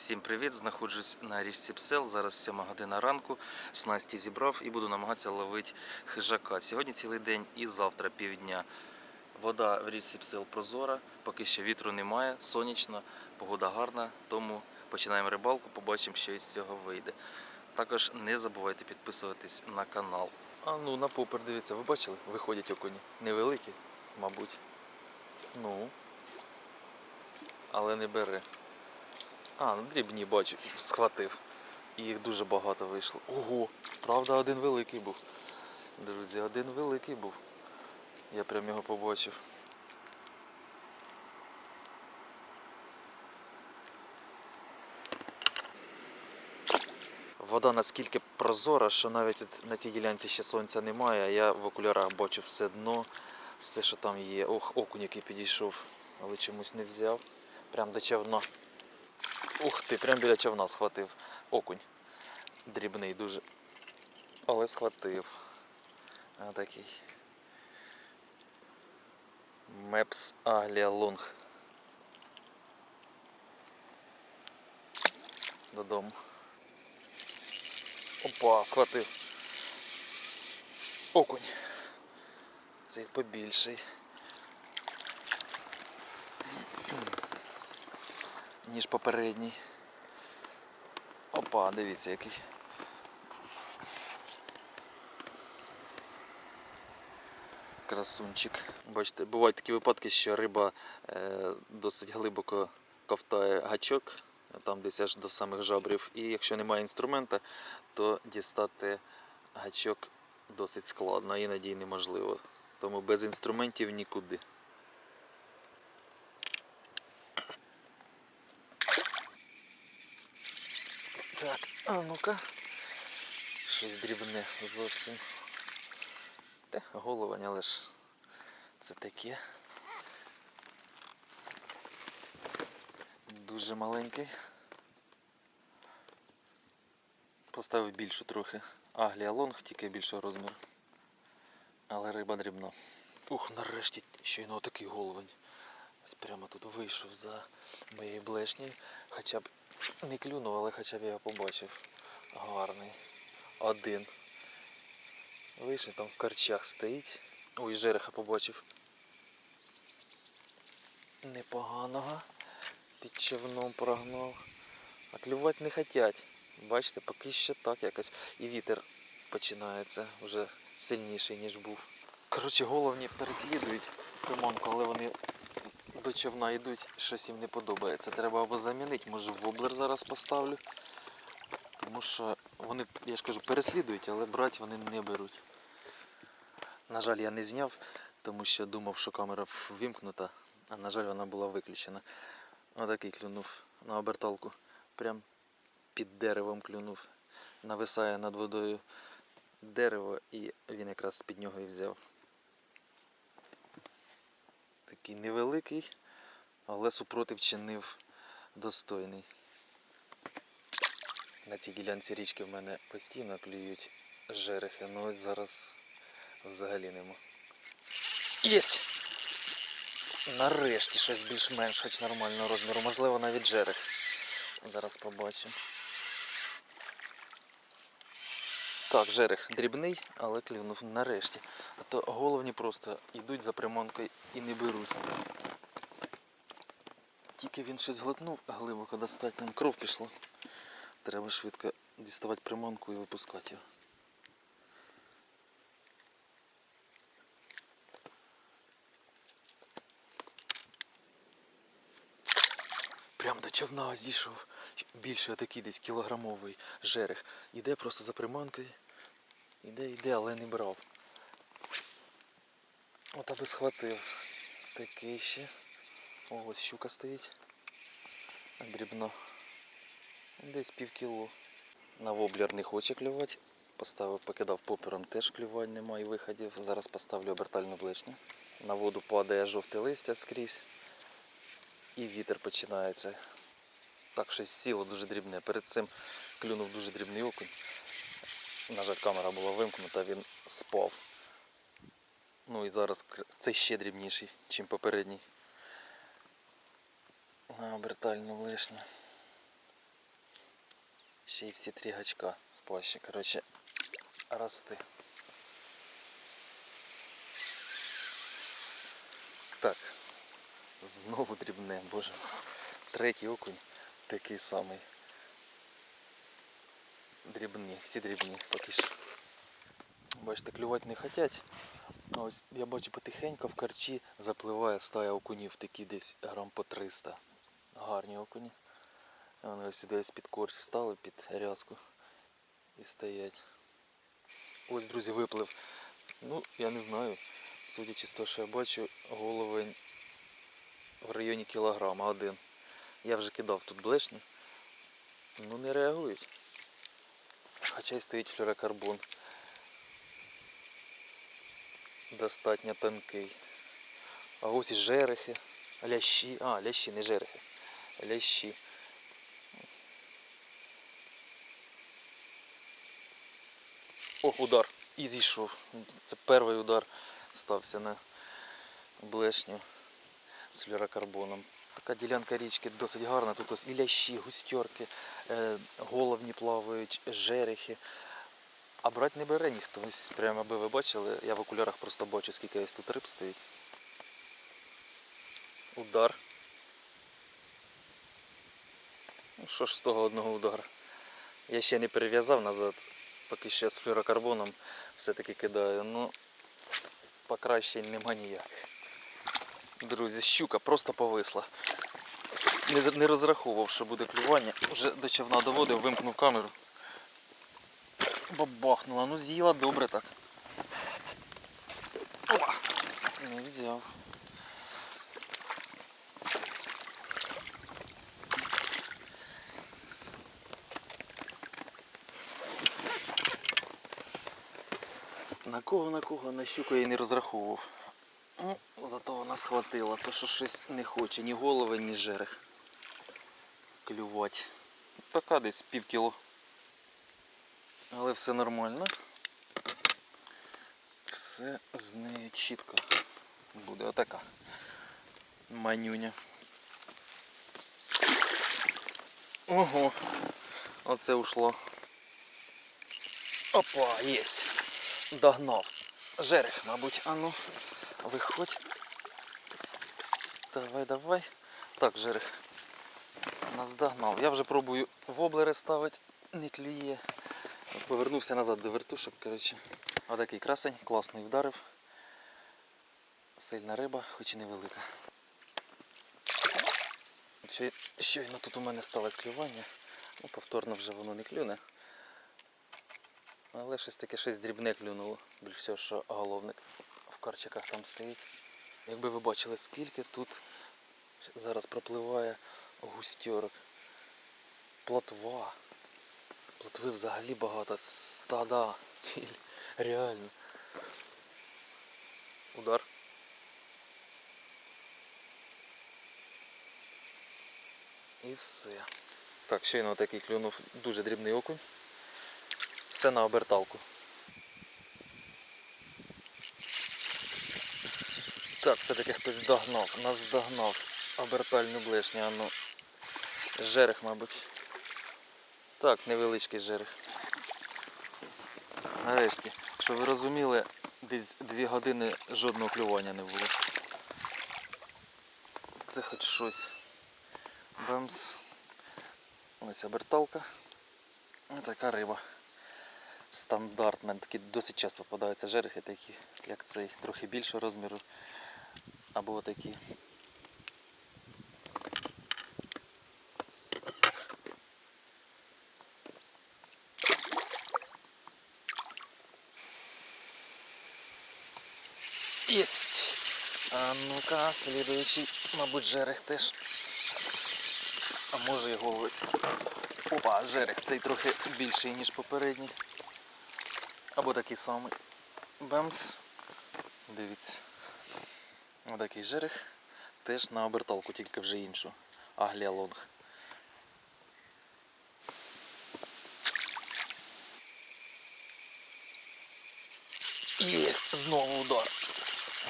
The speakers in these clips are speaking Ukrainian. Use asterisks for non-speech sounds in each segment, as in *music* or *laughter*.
Всім привіт! Знаходжусь на річці Псел. Зараз 7 година ранку. Снасті зібрав і буду намагатися ловити хижака. Сьогодні цілий день і завтра півдня. Вода в річці Псел прозора, поки що вітру немає, сонячно, погода гарна, тому починаємо рибалку, побачимо, що із цього вийде. Також не забувайте підписуватись на канал. А ну на попер дивіться, ви бачили? Виходять окуні. Невеликі, мабуть. Ну. Але не бере. А, ну дрібні бачу, схватив. І їх дуже багато вийшло. Ого! Правда, один великий був. Друзі, один великий був. Я прям його побачив. Вода наскільки прозора, що навіть на цій ділянці ще сонця немає, а я в окулярах бачу все дно, все, що там є. Ох, окунь, який підійшов, але чомусь не взяв. Прям до човна. Ух ти, прям біля човна схватив. Окунь. Дрібний дуже. Але схватив. А такий. Мепс Аглія Лонг. Додому. Опа, схватив. Окунь. Цей побільший. Ніж попередній. Опа, дивіться який. Красунчик. Бачите, бувають такі випадки, що риба е, досить глибоко ковтає гачок, там десь аж до самих жабрів. І якщо немає інструмента, то дістати гачок досить складно, іноді й неможливо. Тому без інструментів нікуди. Так, а ну-ка. Щось дрібне зовсім. Те, головань, але ж це таке. Дуже маленький. Поставив більшу трохи. Аглія лонг, тільки більшого розміру. Але риба дрібна. Ух, нарешті щойно отакий головень. Ось прямо тут вийшов за моєю блешнею. Хоча б не клюнув, але хоча б я побачив. Гарний. Один. Вийшов там в карчах стоїть. Ой, жереха побачив. Непоганого. Під човном прогнав. А клювати не хотять. Бачите, поки що так якось. І вітер починається вже сильніший, ніж був. Коротше, головні переслідують приманку, але вони до човна йдуть, щось їм не подобається. Треба або замінити, може воблер зараз поставлю. Тому що вони, я ж кажу, переслідують, але брати вони не беруть. На жаль, я не зняв, тому що думав, що камера ввімкнута, а на жаль, вона була виключена. Отакий клюнув на оберталку. Прям під деревом клюнув. Нависає над водою дерево і він якраз з-під нього і взяв. Такий невеликий, але супротив чинив достойний. На цій ділянці річки в мене постійно клюють жерехи, ну ось зараз взагалі нема. Єсть! Нарешті щось більш-менш хоч нормального розміру, можливо навіть жерех. Зараз побачимо. Так, жерех дрібний, але клюнув нарешті. А то головні просто йдуть за приманкою і не беруть. Тільки він щось глотнув глибоко достатньо, кров пішла. Треба швидко діставати приманку і випускати його. Прям до човна зійшов. Більше отакий десь кілограмовий жерех. Іде просто за приманкою. Іде, іде, але не брав. От аби схватив. Такий ще. О, ось щука стоїть. Дрібно. Десь пів кіло. На воблер не хоче клювати. Поставив, покидав попером, теж клювань немає виходів. Зараз поставлю обертальну блешню. На воду падає жовте листя скрізь. І вітер починається. Так, щось сіло дуже дрібне. Перед цим клюнув дуже дрібний окунь. На жаль, камера була вимкнута, він спав. Ну і зараз цей ще дрібніший, ніж попередній. На обертальну лишню. Ще й всі три гачка в пащі. Коротше, рости. Так. Знову дрібне, боже. Третій окунь такий самий. Дрібні, всі дрібні поки що. Бачите, клювати не хочуть. Ось я бачу потихеньку в карчі запливає стая окунів, такі десь грам по 300. Гарні окуні. Вони ось сюди ось під корч встали, під рязку і стоять. Ось, друзі, виплив. Ну, я не знаю. Судячи з того, що я бачу, головень в районі кілограма один. Я вже кидав тут блешні. Ну не реагують. Хоча й стоїть флюрокарбон. Достатньо тонкий. А ось і жерехи, лящі. А, лящі, не жерехи. Лящі. О, удар. І зійшов. Це перший удар стався на блешню з флюрокарбоном. Така ділянка річки досить гарна. Тут ось і лящі, густьорки, е, головні плавають, жерехи. А брати не бере ніхто. Ось прямо аби ви бачили, я в окулярах просто бачу, скільки ось тут риб стоїть. Удар. Ну що ж з того одного удара? Я ще не перев'язав назад, поки ще з флюрокарбоном все-таки кидаю. Ну, покращень нема ніяких. Друзі, щука просто повисла. Не, розраховував, що буде клювання. Вже до човна доводив, вимкнув камеру. Бабахнула, ну з'їла добре так. Не взяв. На кого, на кого, на щуку я не розраховував. Ну, зато вона схватила, то що щось не хоче, ні голови, ні жерех. Клювати. Така десь пів кіло. Але все нормально. Все з нею чітко буде отака манюня. Ого, оце ушло. Опа, єсть. Догнав. Жерех, мабуть, ану, виходь. Давай, давай. Так, жерех. Нас догнав. Я вже пробую воблери ставити, не клює. Повернувся назад до вертушок, коротше. Отакий красень, класний вдарив. Сильна риба, хоч і невелика. Ще, щойно тут у мене сталося клювання. Ну, повторно вже воно не клюне. Але щось таке щось дрібне клюнуло. Біль всього, що головник в карчиках там стоїть. Якби ви бачили, скільки тут зараз пропливає густьорок. Плотва. Плотви взагалі багато. Стада, ціль. Реально. Удар. І все. Так, щойно такий клюнув дуже дрібний окунь. Все на оберталку. Так, все-таки хтось догнав, нас догнав. Обертальну блешню, а ну. Жерех, мабуть. Так, невеличкий жерех. Нарешті, щоб ви розуміли, десь дві години жодного клювання не було. Це хоч щось. Бемс. Ось оберталка. Ось така риба. Стандартна, такі досить часто попадаються жерехи, такі, як цей, трохи більшого розміру. Або такі. Єсть! А ну-ка, слідуючий, мабуть, жерех теж. А може і голови. Опа, жерех, цей трохи більший, ніж попередній. Або такий самий. Бемс. Дивіться. Отакий жерех. Теж на оберталку, тільки вже іншу. Аглія лонг. Єсть, знову удар.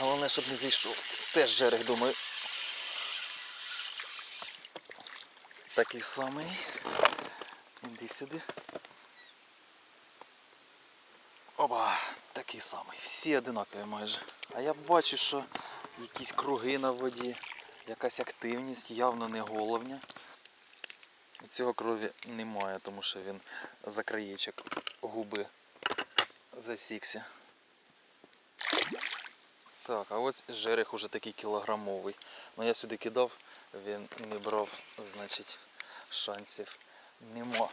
Головне, щоб не зійшов. Теж жерех, думаю. Такий самий. Іди сюди. Опа, такий самий. Всі одинакові майже. А я бачу, що якісь круги на воді, якась активність, явно не головня. Цього крові немає, тому що він за краєчок губи засікся. Так, а ось жерех уже такий кілограмовий. Ну я сюди кидав, він не брав, значить, шансів нема.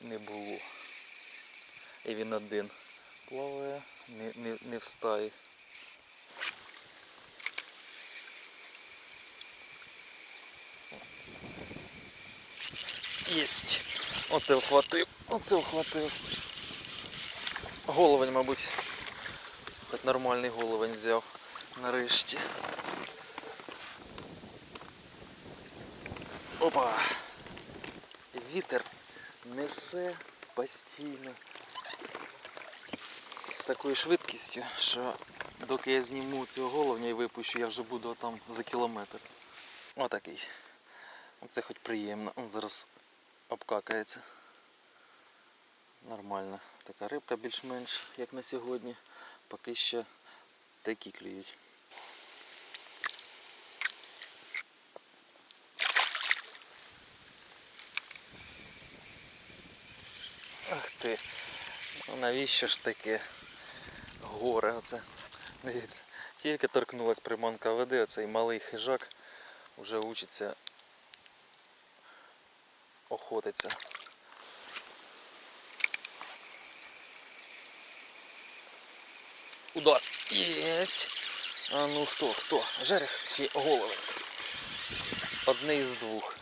Не було. І він один плаває, не, не, не встає. Єсть. Оце вхватив, оце вхватив. Головень, мабуть. Хоч нормальний головень взяв нарешті. Опа! Вітер несе постійно з такою швидкістю, що доки я зніму цього головня і випущу, я вже буду там за кілометр. Отакий. Оце хоч приємно. Он зараз обкакається. Нормально. Така рибка більш-менш, як на сьогодні. Поки що такі клюють. Ах ти. Ну навіщо ж таке горе оце? Дивіться, тільки торкнулась приманка води, оцей малий хижак вже учиться охотиться. Удар. Єсть. А ну хто, хто? Жерех чи головень? Одне із двох.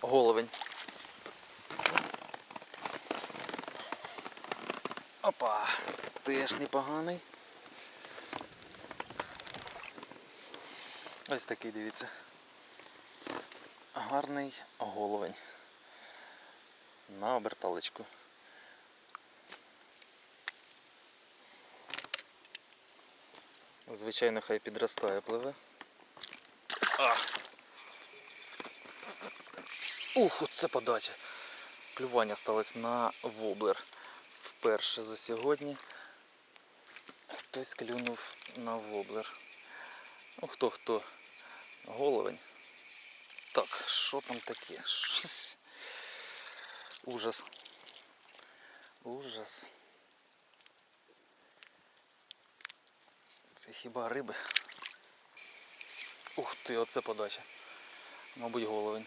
Головень. Опа, теж непоганий. Ось такий, дивіться. Гарний головень. На оберталочку. Звичайно, хай підростає пливе. А. Ух, це подача. Клювання сталося на воблер. Вперше за сьогодні хтось клюнув на воблер. Ну хто хто? Головень. Так, що там таке? Ужас. Ужас. Це хіба риби? Ух ти, оце подача. Мабуть, головень.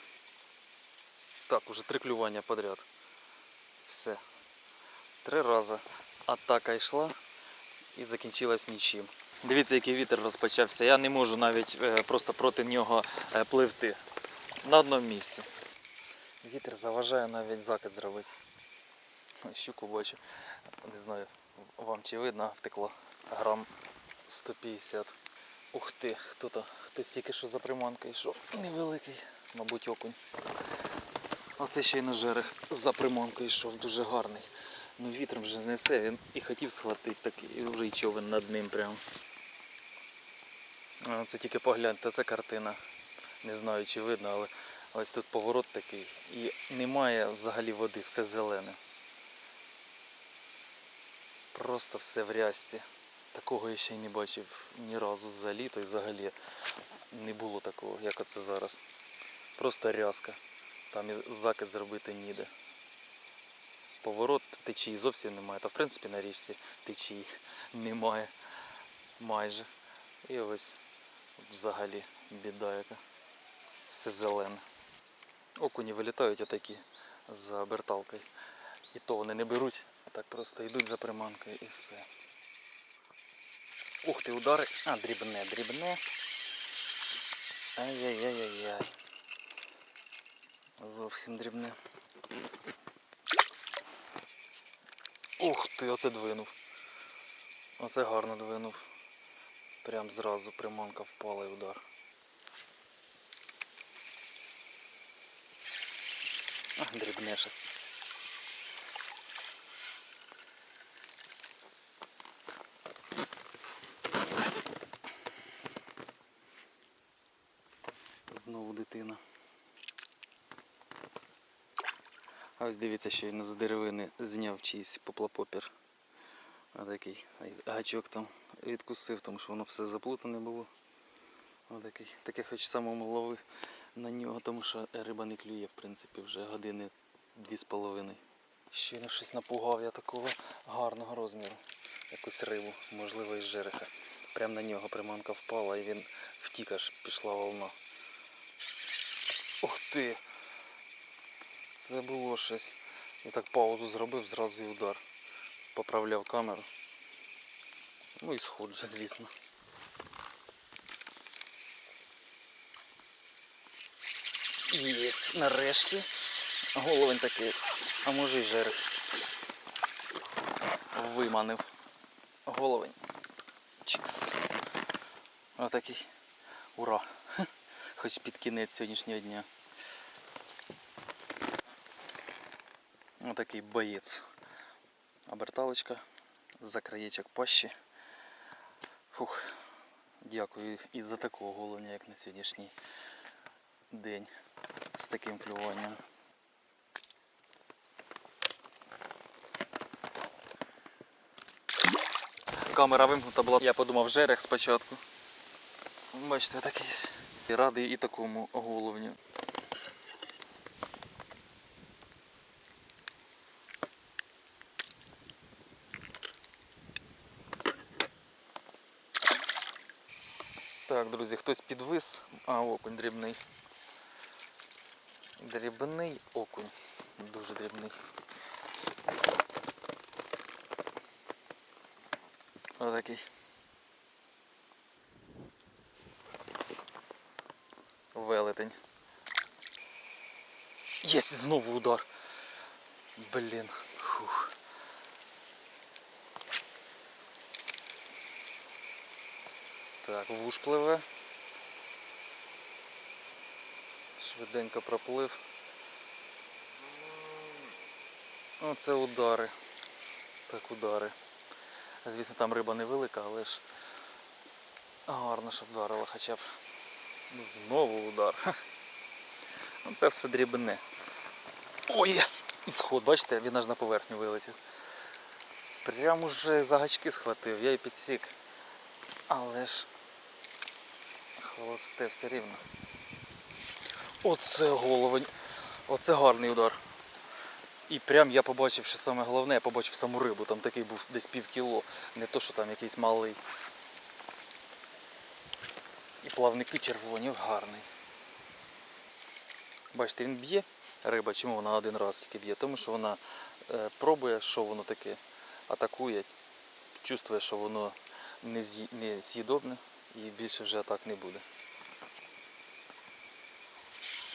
Так, уже три клювання подряд. Все. Три рази атака йшла і закінчилась нічим. Дивіться, який вітер розпочався. Я не можу навіть е, просто проти нього е, пливти. На одному місці. Вітер заважає навіть закид зробити. Щуку бачу. Не знаю, вам чи видно, втекло грам 150. Ух ти, хто то, хтось тільки що за приманкою йшов. Невеликий, мабуть, окунь. Оце ще й на жерех за приманкою йшов, дуже гарний. Ну вітром вже несе, він і хотів схватити такий, вже й човен над ним прям. Це тільки погляньте, це картина. Не знаю чи видно, але ось тут поворот такий. І немає взагалі води, все зелене. Просто все в рязці. Такого я ще й не бачив ні разу за літо і взагалі не було такого, як оце зараз. Просто рязка. Там і закид зробити ніде. Поворот течії зовсім немає. Та в принципі на річці течії немає майже. І ось взагалі біда яка. Все зелене. Окуні вилітають отакі за оберталкою. І то вони не беруть, а так просто йдуть за приманкою і все. Ух ти, удари. А, дрібне, дрібне. Ай-яй-яй-яй-яй. Зовсім дрібне. Ух ти, оце двинув. Оце гарно двинув. Прям зразу приманка впала і удар. *laughs* дрібне щось. Знову дитина. А ось дивіться, що він з деревини зняв чийсь поплапопір. Отакий гачок там відкусив, тому що воно все заплутане було. Отакий. Таке хоч самому лови на нього, тому що риба не клює, в принципі, вже години дві з половиною. Щойно щось напугав я такого гарного розміру. Якусь рибу, можливо, із жереха. Прямо на нього приманка впала і він втік, аж пішла волна. Ух ти! Це було щось. Я так паузу зробив, зразу і удар. Поправляв камеру. Ну і сход же, звісно. Єсть, нарешті. Головень такий, а може й жерех. Виманив. Головень. Чікс. Отакий. Ура. Хоч під кінець сьогоднішнього дня. Отакий боєць. Оберталочка за краєчок пащі. Фух. Дякую і за такого головня, як на сьогоднішній день з таким клюванням. Камера вимкнута була. Я подумав жерех спочатку. Бачите, такий. І радий і такому головню. Так, друзі, хтось підвис, а окунь дрібний. Дрібний окунь. Дуже дрібний. Отакий. Велетень. Єсть знову удар. Блін. Так, вуш пливе. Швиденько проплив. Оце удари. Так, удари. Звісно, там риба невелика, але ж гарно, щоб вдарила хоча б. Знову удар. Ну, Це все дрібне. Ой! Ісход, бачите, він аж на поверхню вилетів. Прям уже за гачки схватив, я і підсік. Але ж холосте все рівно. Оце головень. Оце гарний удар. І прям я побачив, що саме головне, я побачив саму рибу. Там такий був десь пів кіло. Не то, що там якийсь малий. І плавники червоні, гарний. Бачите, він б'є риба, чому вона один раз тільки б'є? Тому що вона е, пробує, що воно таке, атакує, чувствує, що воно не, не з'їдобне і більше вже атак не буде.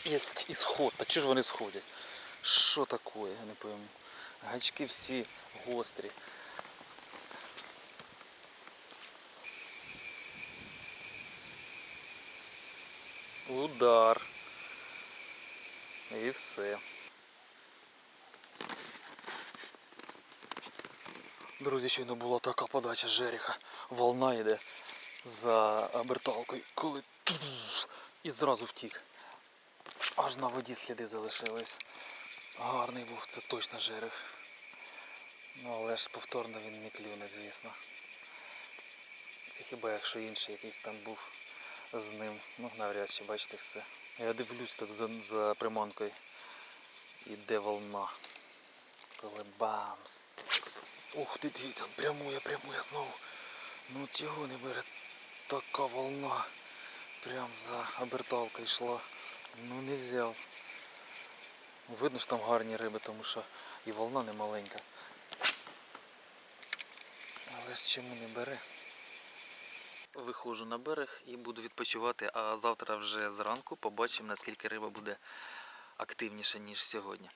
Є і сход. Та чого ж вони сходять? Що таке, я не пойму. Гачки всі гострі. Удар. І все. Друзі, щойно була така подача жереха. Волна йде за оберталкою, коли і зразу втік. Аж на воді сліди залишились. Гарний був, це точно жерех. Ну але ж повторно він не клюне, звісно. Це хіба якщо інший якийсь там був з ним. Ну навряд чи бачите все. Я дивлюсь так за, за приманкою. Іде волна. Коли бамс. Ух ти, дивіться, прямує, прямує знову. Ну чого не бере така волна. Прям за оберталкою йшла. Ну не взяв. Видно, що там гарні риби, тому що і волна не маленька. Але ж чому не бере? Виходжу на берег і буду відпочивати, а завтра вже зранку побачимо, наскільки риба буде активніша, ніж сьогодні.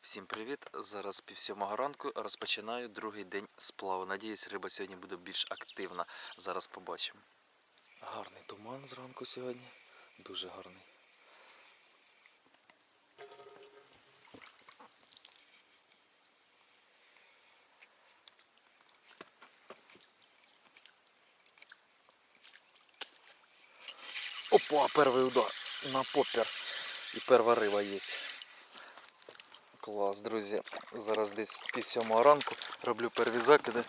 Всім привіт! Зараз пів сьомого ранку розпочинаю другий день сплаву. Надіюсь, риба сьогодні буде більш активна. Зараз побачимо. Гарний туман зранку сьогодні. Дуже гарний. Опа, перший удар на попер. І перша риба є. Клас, друзі. Зараз десь пів сьомого ранку роблю перві закиди.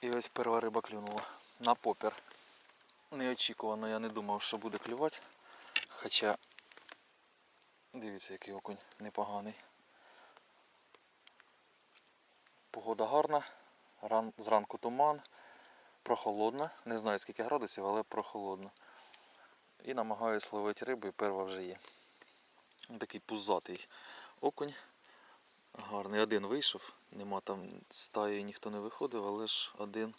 І ось перша риба клюнула. На попір. Неочікувано, я не думав, що буде клювати. Хоча, дивіться, який окунь непоганий. Погода гарна, ран, зранку туман, прохолодно. Не знаю скільки градусів, але прохолодно. І намагаюсь ловити рибу, і перва вже є. Такий пузатий окунь. Гарний. Один вийшов. Нема там стаї, ніхто не виходив, але ж один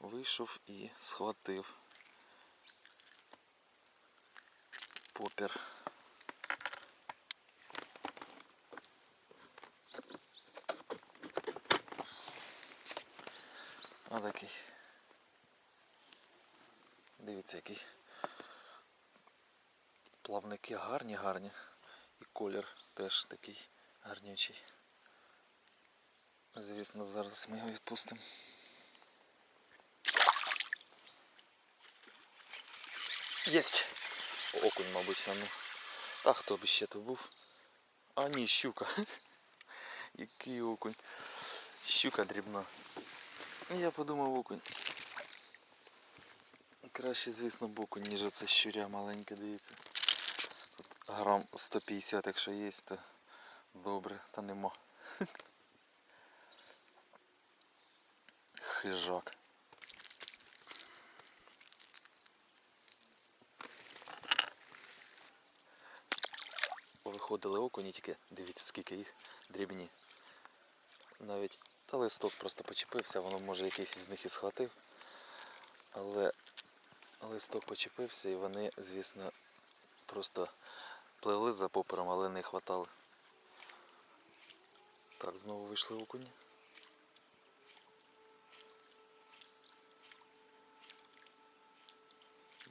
вийшов і схватив. Попір. А такий. Дивіться, який. Плавники гарні, гарні. І колір теж такий гарнючий. Звісно, зараз ми його відпустимо. Єсть! Окунь, мабуть, а ну. Та хто б ще то був? А ні, щука. *laughs* Який окунь. Щука дрібна. Я подумав окунь. Краще, звісно, б окунь, ніж оце щуря маленьке, дивіться. Тут грам 150, якщо є, то добре, та нема. *laughs* Хижак. Виходили окуні, тільки дивіться скільки їх дрібні. Навіть та листок просто почепився, воно може якийсь із них і схватив. Але листок почепився і вони, звісно, просто пливли за попером, але не хватали. Так, знову вийшли окуні.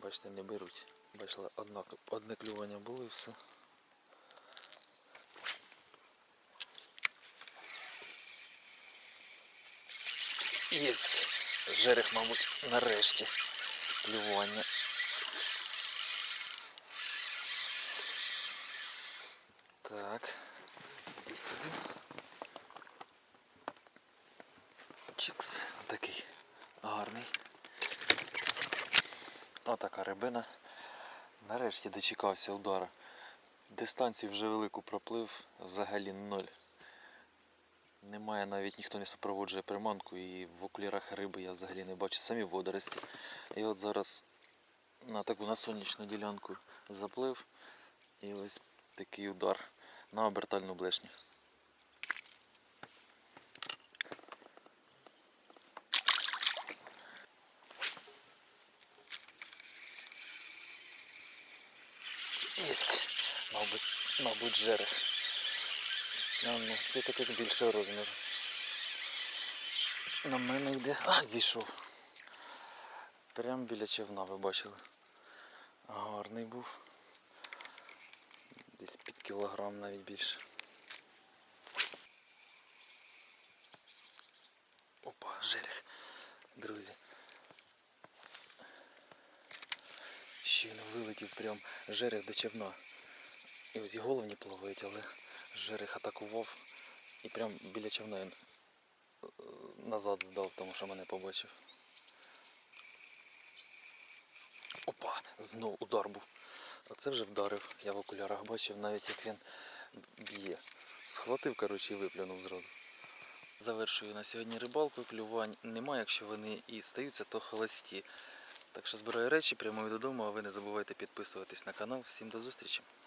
Бачите, не беруть. Бачили, одна, одне клювання було і все. Єсть. Жерех, мабуть, нарешті. Клювання. Так. Іди сюди. Чикс. Такий гарний. Отака рибина. Нарешті дочекався удара. Дистанцію вже велику проплив, взагалі ноль. Немає навіть ніхто не супроводжує приманку і в окулярах риби я взагалі не бачу самі водорості. І от зараз на таку на сонячну ділянку заплив і ось такий удар на обертальну блешню. Єсть, мабуть, мабуть, жерех. Це таке більшого розміру. На мене йде. А, зійшов. Прямо біля човна, ви бачили. Гарний був. Десь під кілограм навіть більше. Опа, жерех, друзі. Щойно вилетів прям жерех до човна. І ось і головні плавають, але жерех атакував і прям біля човна він е, назад здав, тому що мене побачив. Опа, знов удар був. Оце вже вдарив. Я в окулярах бачив навіть як він б'є. Схватив, коротше, і виплюнув зразу. Завершую на сьогодні рибалку, клювань немає, якщо вони і стаються, то холості. Так що збираю речі, прямую додому, а ви не забувайте підписуватись на канал. Всім до зустрічі!